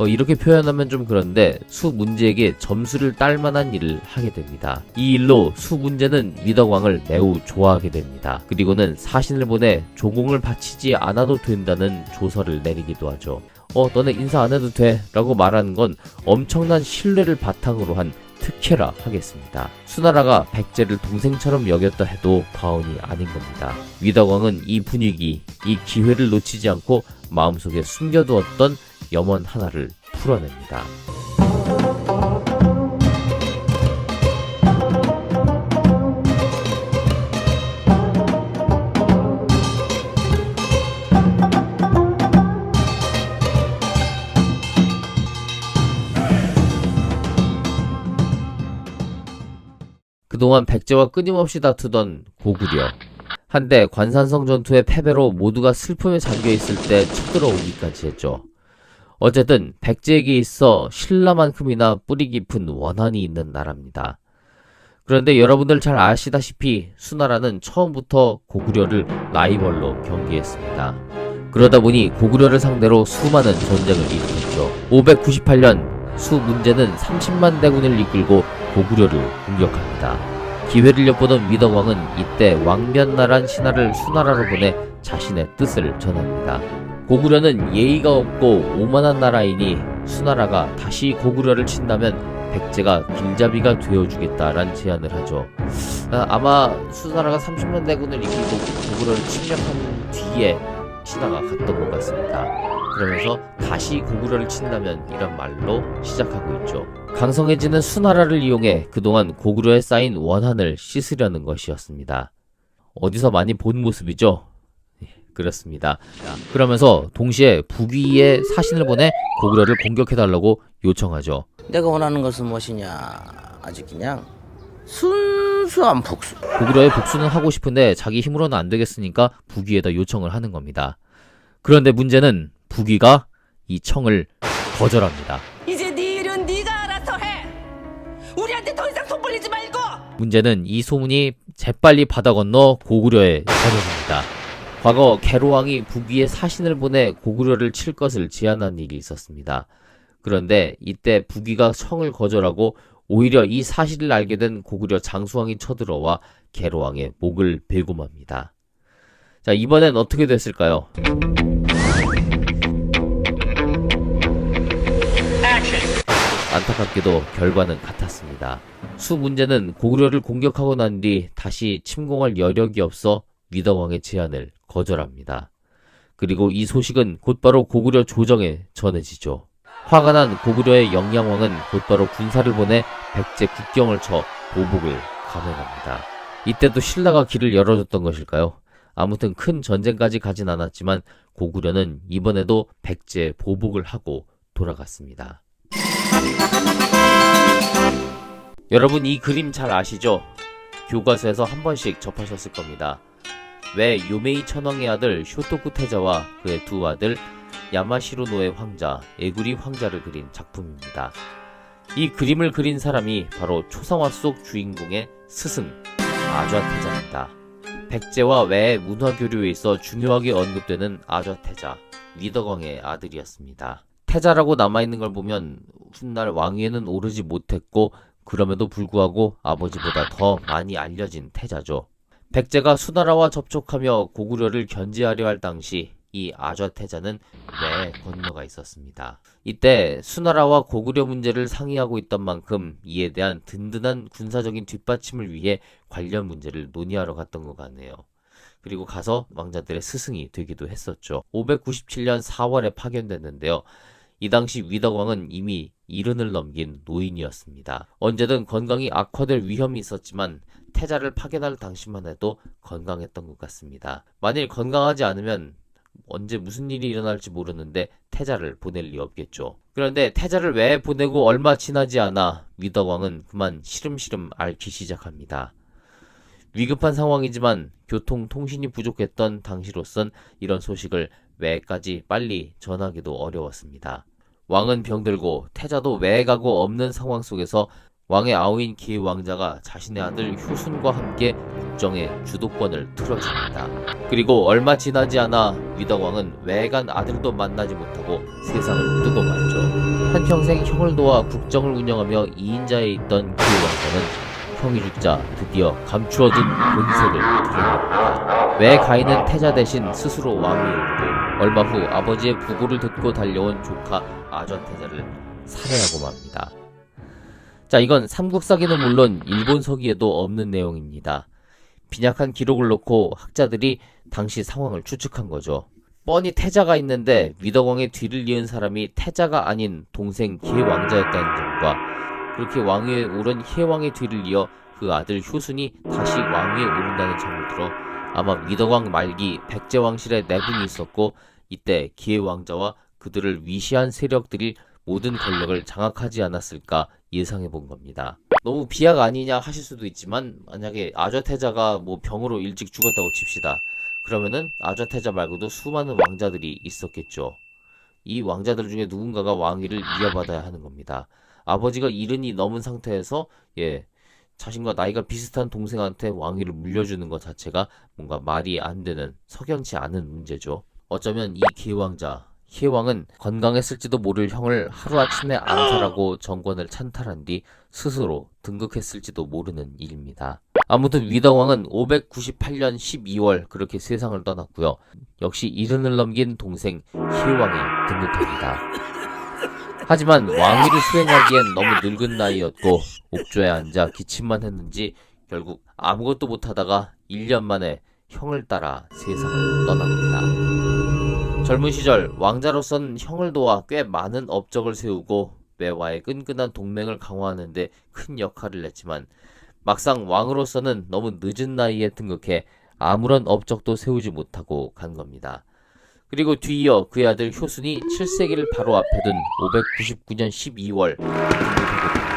어, 이렇게 표현하면 좀 그런데 수 문제에게 점수를 딸 만한 일을 하게 됩니다. 이 일로 수 문제는 위덕왕을 매우 좋아하게 됩니다. 그리고는 사신을 보내 조공을 바치지 않아도 된다는 조서를 내리기도 하죠. 어, 너네 인사 안 해도 돼. 라고 말하는 건 엄청난 신뢰를 바탕으로 한 특혜라 하겠습니다. 수나라가 백제를 동생처럼 여겼다 해도 과언이 아닌 겁니다. 위덕왕은 이 분위기, 이 기회를 놓치지 않고 마음속에 숨겨두었던 염원 하나를 풀어냅니다. 그동안 백제와 끊임없이 다투던 고구려. 한때 관산성 전투의 패배로 모두가 슬픔에 잠겨 있을 때 쳐들어오기까지 했죠. 어쨌든 백제에게 있어 신라만큼이나 뿌리 깊은 원한이 있는 나라입니다. 그런데 여러분들 잘 아시다시피 수나라는 처음부터 고구려를 라이벌로 경기했습니다. 그러다 보니 고구려를 상대로 수많은 전쟁을 일으켰죠. 598년 수 문제는 30만 대군을 이끌고 고구려를 공격합니다. 기회를 엿보던 위덕왕은 이때 왕변나란 신하를 수나라로 보내 자신의 뜻을 전합니다. 고구려는 예의가 없고 오만한 나라이니 수나라가 다시 고구려를 친다면 백제가 길잡이가 되어주겠다란 제안을 하죠. 아, 아마 수나라가 30만 대군을 이기고 고구려를 침략한 뒤에 신하가 갔던 것 같습니다. 그러면서 다시 고구려를 친다면 이런 말로 시작하고 있죠. 강성해지는 수나라를 이용해 그동안 고구려에 쌓인 원한을 씻으려는 것이었습니다. 어디서 많이 본 모습이죠? 예, 그렇습니다. 그러면서 동시에 북위에 사신을 보내 고구려를 공격해달라고 요청하죠. 내가 원하는 것은 무엇이냐? 아직 그냥 순수한 복수. 고구려의 복수는 하고 싶은데 자기 힘으로는 안 되겠으니까 북위에다 요청을 하는 겁니다. 그런데 문제는 북위가 이 청을 거절합니다. 이제 네 일은 네가 알아서 해. 우리한테 더 이상 손 벌리지 말고. 문제는 이 소문이 재빨리 바다 건너 고구려에 전해집니다. 과거 개로왕이 북위에 사신을 보내 고구려를 칠 것을 제안한 일이 있었습니다. 그런데 이때 북위가 청을 거절하고 오히려 이 사실을 알게 된 고구려 장수왕이 쳐들어와 개로왕의 목을 베고 맙니다. 자, 이번엔 어떻게 됐을까요? 안타깝게도 결과는 같았습니다. 수 문제는 고구려를 공격하고 난 뒤 다시 침공할 여력이 없어 위덕왕의 제안을 거절합니다. 그리고 이 소식은 곧바로 고구려 조정에 전해지죠. 화가 난 고구려의 영양왕은 곧바로 군사를 보내 백제 국경을 쳐 보복을 감행합니다. 이때도 신라가 길을 열어줬던 것일까요? 아무튼 큰 전쟁까지 가진 않았지만 고구려는 이번에도 백제 보복을 하고 돌아갔습니다. 여러분 이 그림 잘 아시죠? 교과서에서 한 번씩 접하셨을 겁니다. 왜 요메이 천왕의 아들 쇼토쿠 태자와 그의 두 아들 야마시로노의 황자 에구리 황자를 그린 작품입니다. 이 그림을 그린 사람이 바로 초상화 속 주인공의 스승 아좌태자입니다. 백제와 외 문화 교류에 있어 중요하게 언급되는 아좌태자 위덕왕의 아들이었습니다. 태자라고 남아있는 걸 보면 훗날 왕위에는 오르지 못했고 그럼에도 불구하고 아버지보다 더 많이 알려진 태자죠. 백제가 수나라와 접촉하며 고구려를 견제하려 할 당시 이 아좌태자는 내 건너가 있었습니다. 이때 수나라와 고구려 문제를 상의하고 있던 만큼 이에 대한 든든한 군사적인 뒷받침을 위해 관련 문제를 논의하러 갔던 것 같네요. 그리고 가서 왕자들의 스승이 되기도 했었죠. 597년 4월에 파견됐는데요. 이 당시 위덕왕은 이미 이른을 넘긴 노인이었습니다. 언제든 건강이 악화될 위험이 있었지만 태자를 파견할 당시만 해도 건강했던 것 같습니다. 만일 건강하지 않으면 언제 무슨 일이 일어날지 모르는데 태자를 보낼 리 없겠죠. 그런데 태자를 왜 보내고 얼마 지나지 않아 위덕왕은 그만 시름시름 앓기 시작합니다. 위급한 상황이지만 교통 통신이 부족했던 당시로선 이런 소식을 왜까지 빨리 전하기도 어려웠습니다. 왕은 병들고 태자도 외가고 없는 상황 속에서 왕의 아우인 기 왕자가 자신의 아들 효순과 함께 국정의 주도권을 틀어줍니다. 그리고 얼마 지나지 않아 위덕왕은 외간 아들도 만나지 못하고 세상을 뜨고 말죠. 한평생 형을 도와 국정을 운영하며 2인자에 있던 그 왕자는 형이 죽자 드디어 감추어둔 본색을 드러냅니다. 왜 가인은 태자 대신 스스로 왕위에 오르고 얼마 후 아버지의 부고를 듣고 달려온 조카 아전 태자를 살해하고 맙니다. 자, 이건 삼국사기는 물론 일본서기에도 없는 내용입니다. 빈약한 기록을 놓고 학자들이 당시 상황을 추측한 거죠. 뻔히 태자가 있는데 위덕왕의 뒤를 이은 사람이 태자가 아닌 동생 기왕자였다는 점과 그렇게 왕위에 오른 희왕의 뒤를 이어 그 아들 효순이 다시 왕위에 오른다는 점을 들어 아마 위덕왕 말기 백제왕실에 내분이 있었고 이때 기왕자와 그들을 위시한 세력들이 모든 권력을 장악하지 않았을까 예상해 본 겁니다. 너무 비약 아니냐 하실 수도 있지만 만약에 아저태자가 뭐 병으로 일찍 죽었다고 칩시다. 그러면은 아저태자 말고도 수많은 왕자들이 있었겠죠. 이 왕자들 중에 누군가가 왕위를 이어받아야 하는 겁니다. 아버지가 이른이 넘은 상태에서 예 자신과 나이가 비슷한 동생한테 왕위를 물려주는 것 자체가 뭔가 말이 안 되는 석연치 않은 문제죠. 어쩌면 이 기왕자 희왕은 건강했을지도 모를 형을 하루아침에 암살하고 정권을 찬탈한 뒤 스스로 등극했을지도 모르는 일입니다. 아무튼 위덕왕은 598년 12월 그렇게 세상을 떠났고요. 역시 이른을 넘긴 동생 희왕이 등극합니다. 하지만 왕위를 수행하기엔 너무 늙은 나이였고 옥조에 앉아 기침만 했는지 결국 아무것도 못하다가 1년 만에 형을 따라 세상을 떠납니다. 젊은 시절 왕자로선 형을 도와 꽤 많은 업적을 세우고 매와의 끈끈한 동맹을 강화하는 데 큰 역할을 냈지만 막상 왕으로서는 너무 늦은 나이에 등극해 아무런 업적도 세우지 못하고 간 겁니다. 그리고 뒤이어 그의 아들 효순이 7세기를 바로 앞에 둔 599년 12월 등극하게 됩니다.